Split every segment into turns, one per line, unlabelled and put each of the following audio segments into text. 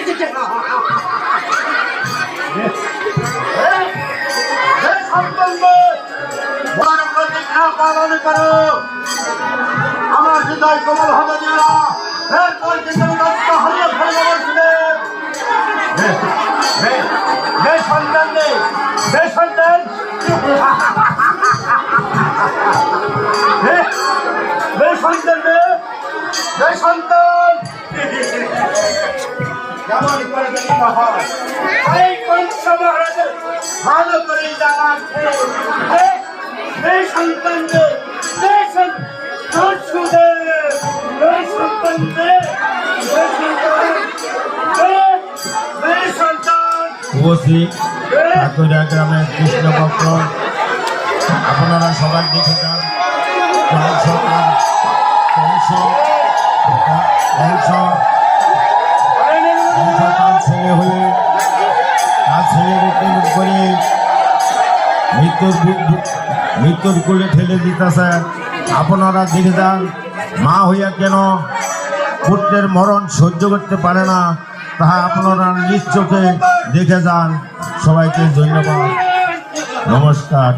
পালন করো আমার হৃদয় কোমল হবে না এরপর কিন্তু হারিয়ে ফেলে বলছিলেন সন্তান রে সন্তান। হয়। এই কংস মহারাজের ভালো করে জানা আছে সন্তান সন্তান।
আপনারা সবাই দেখে যান। সরকার কংস কংস তার ছেলে হয়ে তার ছেলেকে করে মৃত্যুর মৃত্যুর কোলে ঠেলে দিতেছে। আপনারা দেখে যান, মা হইয়া কেন পুত্রের মরণ সহ্য করতে পারে না, তাহা আপনারা নিজ দেখে যান। সবাইকে ধন্যবাদ। নমস্কার।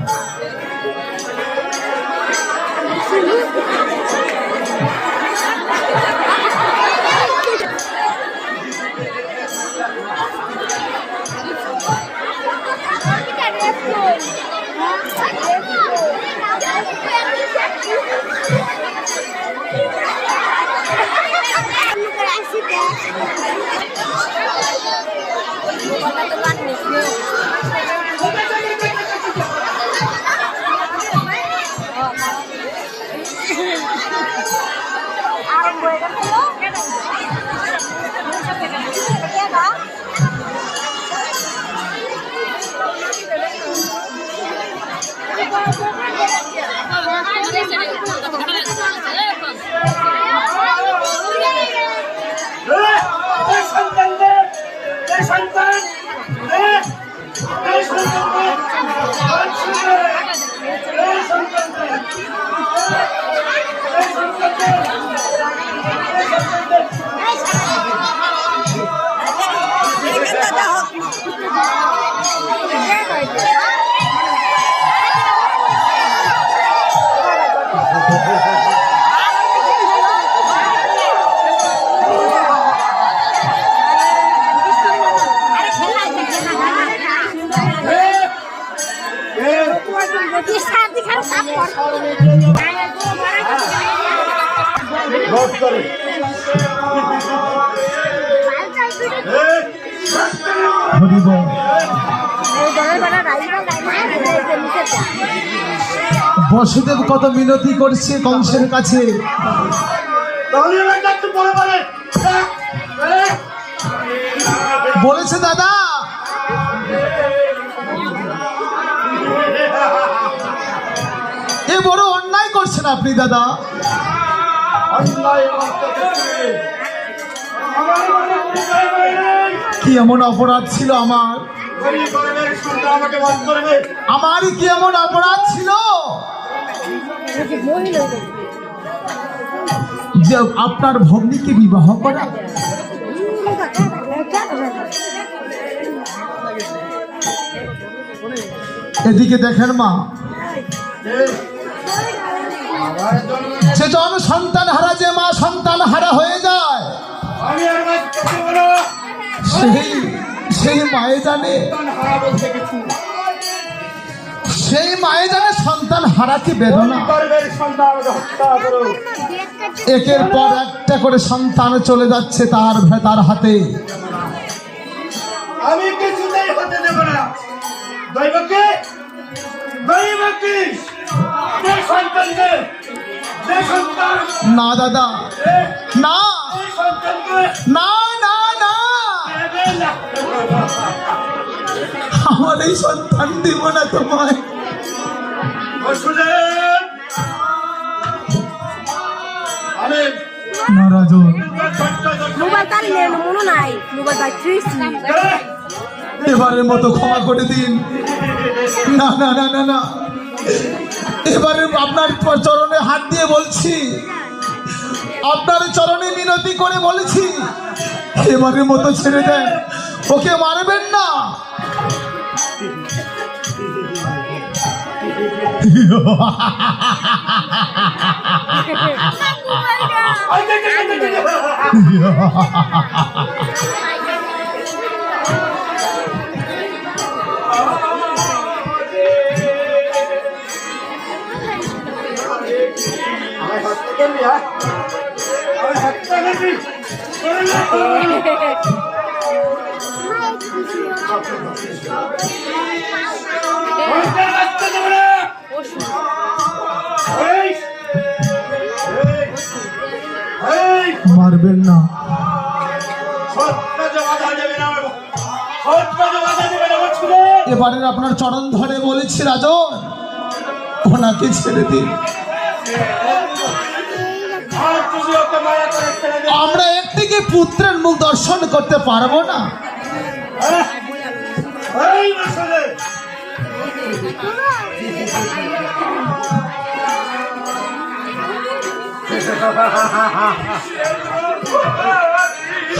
বসুদেব কত মিনতি করছে কংসের কাছে? বলেছে দাদা। করছেন আপনি, দাদা? কি এমন অপরাধ ছিল আমার? আমারই কি এমন অপরাধ ছিল? যে আপনার ভগ্নীকে বিবাহ করা? এদিকে দেখেন মা। যে জন সন্তান হারা যে মা সন্তান হারা হয়ে যায়। সেই সেই মায়ে জানে সেই মায়ে জানে সন্তান হারা কি বেদনা? একের পর একটা করে সন্তান চলে যাচ্ছে তার তার হাতে।
আমি কিছুতেই হতে দেব না। দৈবকে
না দাদা। না। না না না। আমার এই সন্তান দিব না তোমায়। এবারের মতো ক্ষমা করে দিন। না না না না না। এবারে আপনার চরণে হাত দিয়ে বলছি। আপনার চরণে মিনতি করে বলেছি এবারের মতো ছেড়ে দেন ওকে মারবেন না।
আই, আমার ছেলে।
এবারের আপনার চরণ ধরে বলেছি রাজন ওনাকে ছেড়ে দিন আমরা একটি কি পুত্রের মুখ দর্শন করতে পারব না।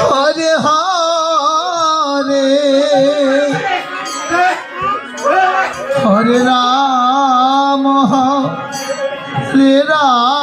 হরে
হরে হরে রাম হরে রাম।